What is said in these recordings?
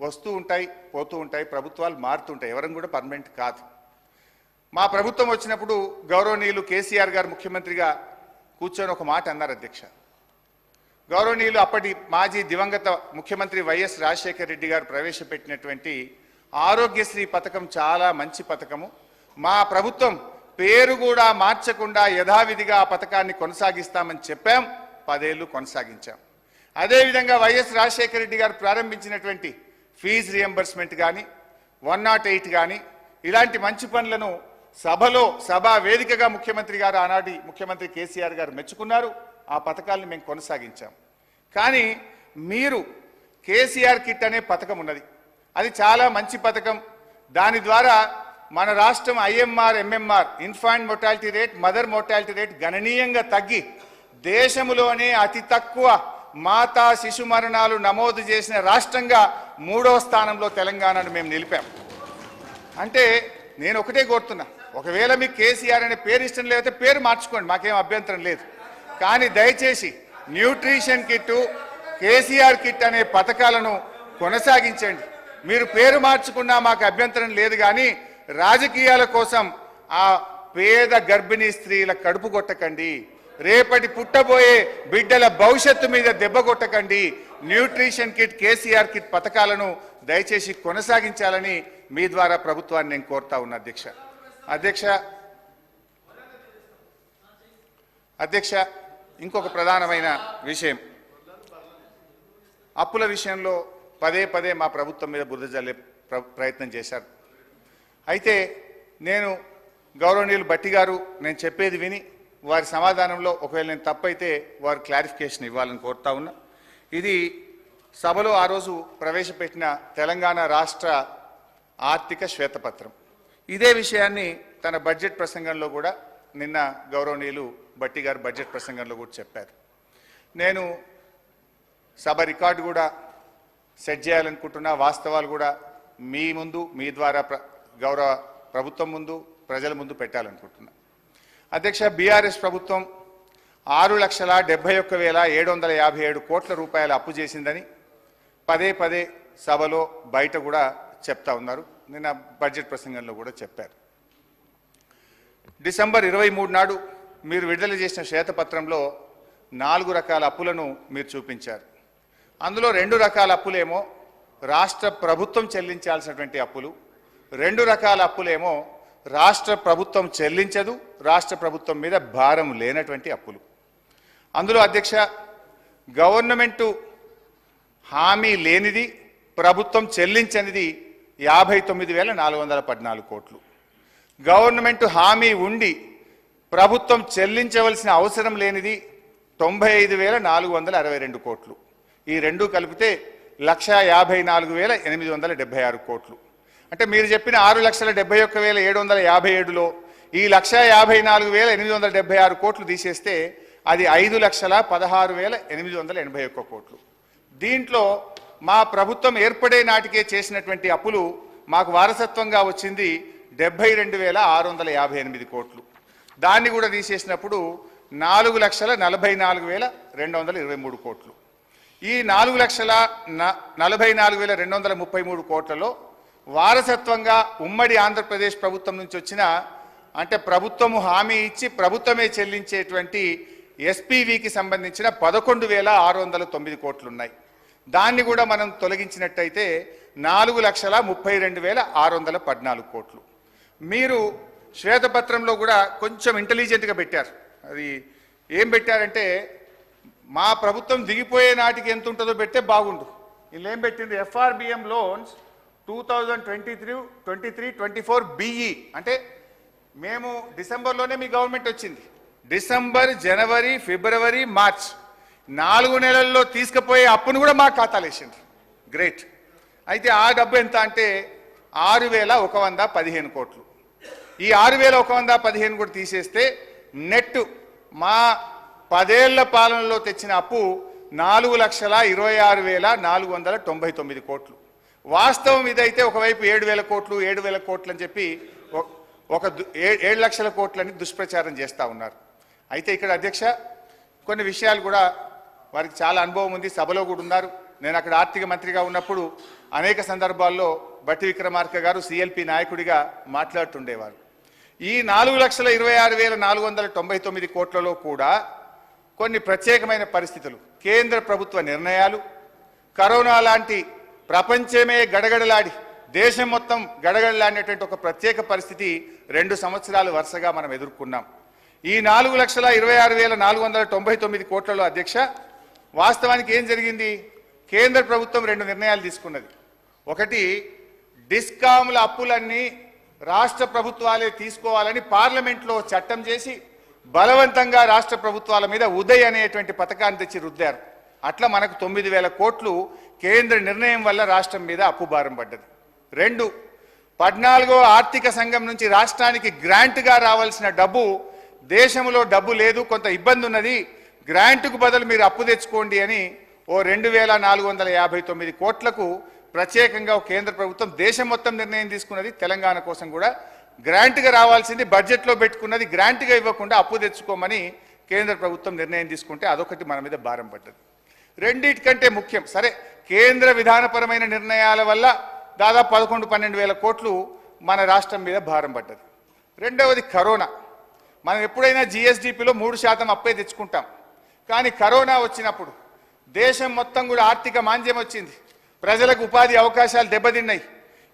వస్తూ ఉంటాయి పోతూ ఉంటాయి ప్రభుత్వాలు మారుతుంటాయి. ఎవరం కూడా పర్మనెంట్ కాదు. మా ప్రభుత్వం వచ్చినప్పుడు గౌరవనీయులు కేసీఆర్ గారు ముఖ్యమంత్రిగా కూర్చొని ఒక మాట అన్నారు అధ్యక్ష. గౌరవనీయులు అప్పటి మాజీ దివంగత ముఖ్యమంత్రి వైఎస్ రాజశేఖర రెడ్డి గారు ప్రవేశపెట్టినటువంటి ఆరోగ్యశ్రీ పథకం చాలా మంచి పథకము. మా ప్రభుత్వం పేరు కూడా మార్చకుండా యథావిధిగా ఆ పథకాన్ని కొనసాగిస్తామని చెప్పాం. పదేళ్ళు కొనసాగించాం. అదేవిధంగా వైఎస్ రాజశేఖర రెడ్డి గారు ప్రారంభించినటువంటి ఫీజు రియంబర్స్మెంట్ కానీ వన్ నాట్ ఎయిట్ కానీ ఇలాంటి మంచి పనులను సభలో సభా వేదికగా ముఖ్యమంత్రి గారు ఆనాటి ముఖ్యమంత్రి కేసీఆర్ గారు మెచ్చుకున్నారు. ఆ పథకాలను మేము కొనసాగించాం. కానీ మీరు కేసీఆర్ కిట్ అనే పథకం ఉన్నది. అది చాలా మంచి పథకం. దాని ద్వారా మన రాష్ట్రం IMR MMR infant mortality rate mother mortality rate గణనీయంగా తగ్గి దేశంలోనే అతి తక్కువ మాతా శిశు మరణాలు నమోదు చేసిన రాష్ట్రంగా మూడో స్థానంలో తెలంగాణను మేము నిలిపాం. అంటే నేను ఒకటే కోరుతున్నా ఒకవేళ మీకు కేసీఆర్ అనే పేరు ఇష్టం లేకపోతే పేరు మార్చుకోండి మాకేం అభ్యంతరం లేదు. కానీ దయచేసి న్యూట్రిషన్ కిట్టు కేసీఆర్ కిట్ అనే పథకాలను కొనసాగించండి. మీరు పేరు మార్చుకున్నా మాకు అభ్యంతరం లేదు కానీ రాజకీయాల కోసం ఆ పేద గర్భిణీ స్త్రీల కడుపు కొట్టకండి. రేపటి పుట్టబోయే బిడ్డల భవిష్యత్తు మీద దెబ్బ కొట్టకండి. న్యూట్రిషన్ కిట్ కేసీఆర్ కిట్ పథకాలను దయచేసి కొనసాగించాలని మీ ద్వారా ప్రభుత్వాన్ని నేను కోరుతా ఉన్నా అధ్యక్ష. అధ్యక్ష అధ్యక్ష ఇంకొక ప్రధానమైన విషయం. అప్పుల విషయంలో పదే పదే మా ప్రభుత్వం మీద బురద జల్లే ప్ర- ప్రయత్నం చేశారు. అయితే నేను గౌరవనీయులు బట్టి గారు నేను చెప్పేది విని వారి సమాధానంలో ఒకవేళ నేను తప్పైతే వారు క్లారిఫికేషన్ ఇవ్వాలని కోరుతా ఉన్నా. ఇది సభలో ఆ రోజు ప్రవేశపెట్టిన తెలంగాణ రాష్ట్ర ఆర్థిక శ్వేతపత్రం. ఇదే విషయాన్ని తన బడ్జెట్ ప్రసంగంలో కూడా నిన్న గౌరవనీయులు బట్టి గారు బడ్జెట్ ప్రసంగంలో కూడా చెప్పారు. నేను సభ రికార్డు కూడా సెట్ చేయాలనుకుంటున్నా. వాస్తవాలు కూడా మీ ముందు మీ ద్వారా ప్ర గౌరవ ప్రభుత్వం ముందు ప్రజల ముందు పెట్టాలనుకుంటున్నా. అధ్యక్ష బీఆర్ఎస్ ప్రభుత్వం ఆరు లక్షల డెబ్బై ఒక్క వేల ఏడు వందల యాభై ఏడు కోట్ల రూపాయల అప్పు చేసిందని పదే పదే సభలో బయట కూడా చెప్తా ఉన్నారు. నిన్న బడ్జెట్ ప్రసంగంలో కూడా చెప్పారు. డిసెంబర్ ఇరవై మూడు నాడు మీరు విడుదల చేసిన శ్వేతపత్రంలో నాలుగు రకాల అప్పులను మీరు చూపించారు. అందులో రెండు రకాల అప్పులేమో రాష్ట్ర ప్రభుత్వం చెల్లించాల్సినటువంటి అప్పులు రెండు రకాల అప్పులేమో రాష్ట్ర ప్రభుత్వం చెల్లించదు రాష్ట్ర ప్రభుత్వం మీద భారం లేనటువంటి అప్పులు. అందులో అధ్యక్ష గవర్నమెంటు హామీ లేనిది ప్రభుత్వం చెల్లించనిది యాభై తొమ్మిది వేల నాలుగు వందల పద్నాలుగు కోట్లు. గవర్నమెంట్ హామీ ఉండి ప్రభుత్వం చెల్లించవలసిన అవసరం లేనిది తొంభై ఐదు వేల నాలుగు వందల అరవై రెండు కోట్లు. ఈ రెండు కలిపితే లక్ష యాభై నాలుగు వేల ఎనిమిది వందల డెబ్బై ఆరు కోట్లు. అంటే మీరు చెప్పిన ఆరు లక్షల డెబ్బై ఒక్క వేల ఏడు వందల యాభై ఏడులో ఈ లక్ష యాభై నాలుగు వేల ఎనిమిది వందల డెబ్బై ఆరు కోట్లు తీసేస్తే అది ఐదు లక్షల పదహారు వేల ఎనిమిది వందల ఎనభై ఒక్క కోట్లు. దీంట్లో మా ప్రభుత్వం ఏర్పడే నాటికే చేసినటువంటి అప్పులు మాకు వారసత్వంగా వచ్చింది డెబ్బై రెండు వేల ఆరు వందల యాభై ఎనిమిది కోట్లు. దాన్ని కూడా తీసేసినప్పుడు నాలుగు లక్షల నలభై నాలుగు వేల రెండు వందల ఇరవై మూడు కోట్లు. ఈ నాలుగు లక్షల న- నలభై నాలుగు వేల రెండు వందల ముప్పై మూడు కోట్లలో వారసత్వంగా ఉమ్మడి ఆంధ్రప్రదేశ్ ప్రభుత్వం నుంచి వచ్చిన అంటే ప్రభుత్వము హామీ ఇచ్చి ప్రభుత్వమే చెల్లించేటువంటి ఎస్పీవికి సంబంధించిన పదకొండు వేల ఆరు వందల తొమ్మిది కోట్లు ఉన్నాయి దాన్ని కూడా మనం తొలగించినట్టయితే నాలుగు లక్షల ముప్పై రెండు వేల ఆరు వందల పద్నాలుగు కోట్లు. మీరు శ్వేతపత్రంలో కూడా కొంచెం ఇంటెలిజెంట్గా పెట్టారు. అది ఏం పెట్టారంటే మా ప్రభుత్వం దిగిపోయే నాటికి ఎంత ఉంటుందో పెడితే బాగుండు. వీళ్ళు ఏం పెట్టింది FRBM loans two thousand twenty three twenty three twenty four BE అంటే మేము డిసెంబర్లోనే మీ గవర్నమెంట్ వచ్చింది. డిసెంబర్ జనవరి ఫిబ్రవరి మార్చ్ నాలుగు నెలల్లో తీసుకుపోయే అప్పును కూడా మా ఖాతాలు వేసింది గ్రేట్ అయితే ఆ డబ్బు ఎంత అంటే ఆరు వేల ఒక వంద పదిహేను కోట్లు. ఈ ఆరు వేల ఒక వంద పదిహేను కూడా తీసేస్తే నెట్ మా పదేళ్ళ పాలనలో తెచ్చిన అప్పు నాలుగు లక్షల ఇరవై ఆరు వేల నాలుగు వందల తొంభై తొమ్మిది కోట్లు. వాస్తవం ఇదైతే ఒకవైపు ఏడు వేల కోట్లు ఏడు వేల కోట్లు అని చెప్పి ఒక ఏ- ఏడు లక్షల కోట్లని దుష్ప్రచారం చేస్తూ ఉన్నారు. అయితే ఇక్కడ అధ్యక్ష కొన్ని విషయాలు కూడా వారికి చాలా అనుభవం ఉంది సభలో కూడా ఉన్నారు. నేను అక్కడ ఆర్థిక మంత్రిగా ఉన్నప్పుడు అనేక సందర్భాల్లో బట్టి విక్రమార్క గారు సిఎల్పి నాయకుడిగా మాట్లాడుతుండేవారు. ఈ నాలుగు లక్షల ఇరవై ఆరు వేల నాలుగు వందల తొంభై తొమ్మిది కోట్లలో కూడా కొన్ని ప్రత్యేకమైన పరిస్థితులు. కేంద్ర ప్రభుత్వ నిర్ణయాలు కరోనా లాంటి ప్రపంచమే గడగడలాడి దేశం మొత్తం గడగడలాడినటువంటి ఒక ప్రత్యేక పరిస్థితి రెండు సంవత్సరాలు వరుసగా మనం ఎదుర్కొన్నాం. ఈ నాలుగు లక్షల ఇరవై ఆరు వేల నాలుగు వందల తొంభై తొమ్మిది కోట్లలో అధ్యక్ష వాస్తవానికి ఏం జరిగింది? కేంద్ర ప్రభుత్వం రెండు నిర్ణయాలు తీసుకున్నది. ఒకటి డిస్కామ్ల అప్పులన్నీ రాష్ట్ర ప్రభుత్వాలే తీసుకోవాలని పార్లమెంట్లో చట్టం చేసి బలవంతంగా రాష్ట్ర ప్రభుత్వాల మీద ఉదయ్ అనేటువంటి పథకాన్ని తెచ్చి రుద్దారు. అట్లా మనకు తొమ్మిది వేల కోట్లు కేంద్ర నిర్ణయం వల్ల రాష్ట్రం మీద అప్పు భారం పడ్డది. రెండు పద్నాలుగో ఆర్థిక సంఘం నుంచి రాష్ట్రానికి గ్రాంట్గా రావాల్సిన డబ్బు దేశంలో డబ్బు లేదు కొంత ఇబ్బంది ఉన్నది గ్రాంట్కు బదులు మీరు అప్పు తెచ్చుకోండి అని ఓ రెండు వేల నాలుగు వందల యాభై తొమ్మిది కోట్లకు ప్రత్యేకంగా కేంద్ర ప్రభుత్వం దేశం మొత్తం నిర్ణయం తీసుకున్నది. తెలంగాణ కోసం కూడా గ్రాంట్గా రావాల్సింది బడ్జెట్లో పెట్టుకున్నది గ్రాంట్గా ఇవ్వకుండా అప్పు తెచ్చుకోమని కేంద్ర ప్రభుత్వం నిర్ణయం తీసుకుంటే అదొకటి మన మీద భారం పడ్డది. రెండిటికంటే ముఖ్యం. సరే కేంద్ర విధానపరమైన నిర్ణయాల వల్ల దాదాపు పదకొండు పన్నెండు వేల కోట్లు మన రాష్ట్రం మీద భారం పడ్డది. రెండవది కరోనా. మనం ఎప్పుడైనా జిఎస్డిపిలో మూడు శాతం అప్పే తెచ్చుకుంటాం. కానీ కరోనా వచ్చినప్పుడు దేశం మొత్తం కూడా ఆర్థిక మాంద్యం వచ్చింది. ప్రజలకు ఉపాధి అవకాశాలు దెబ్బతిన్నాయి.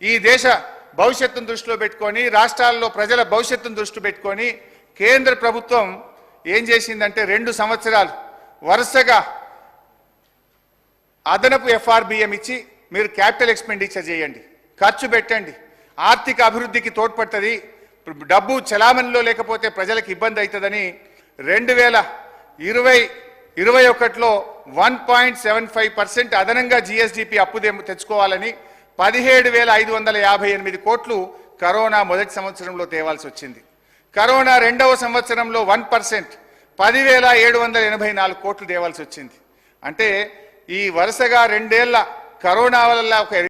ఈ దేశ భవిష్యత్తును దృష్టిలో పెట్టుకొని రాష్ట్రాల్లో ప్రజల భవిష్యత్తును దృష్టి పెట్టుకొని కేంద్ర ప్రభుత్వం ఏం చేసిందంటే రెండు సంవత్సరాలు వరుసగా అదనపు ఎఫ్ఆర్బిఎం ఇచ్చి మీరు క్యాపిటల్ ఎక్స్పెండిచర్ చేయండి. ఖర్చు పెట్టండి. ఆర్థిక అభివృద్ధికి తోడ్పడుతుంది. డబ్బు చలామణిలో లేకపోతే ప్రజలకు ఇబ్బంది అవుతుందని రెండు వేల ఇరవై ఇరవై ఒకటిలో one point seven five percent అదనంగా జిఎస్డిపి అప్పు తెచ్చుకోవాలని పదిహేడు వేల ఐదు వందల యాభై ఎనిమిది కోట్లు కరోనా మొదటి సంవత్సరంలో తేవాల్సి వచ్చింది. కరోనా రెండవ సంవత్సరంలో వన్ పర్సెంట్ పదివేల ఏడు వందల ఎనభై నాలుగు కోట్లు తేవాల్సి వచ్చింది. అంటే ఈ వరుసగా రెండేళ్ళ కరోనా వల్ల ఒక